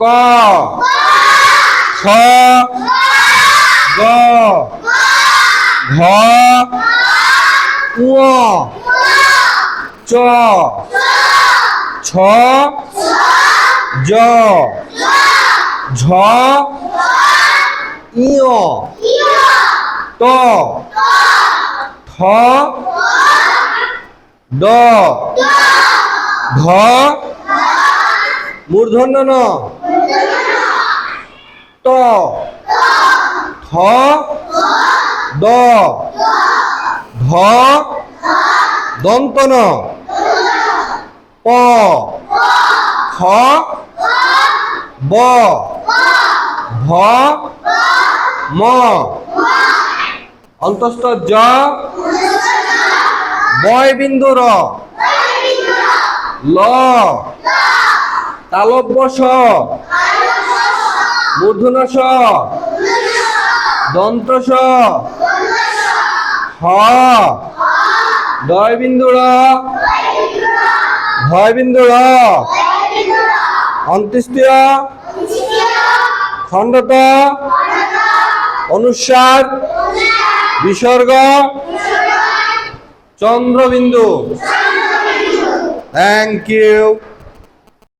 ক? খ। গ। ঘ। ঙ। চ। ছ। জ ঝ। ইয় ত। থ দ। ধ মূর্ধন্য ন। ত থ দ। ধ। দন্ত ন প। খ। ব। ভ। ম। অন্তস্থ জ। বয় ল। তালব্য স মূর্ধন্য স দন্ত স হ। দয় বিন্দু র ভয় বিন্দু র অন্ত্যেষ্টিয়। খণ্ডত। অনুসার। বিসর্গ। চন্দ্রবিন্দু। Thank you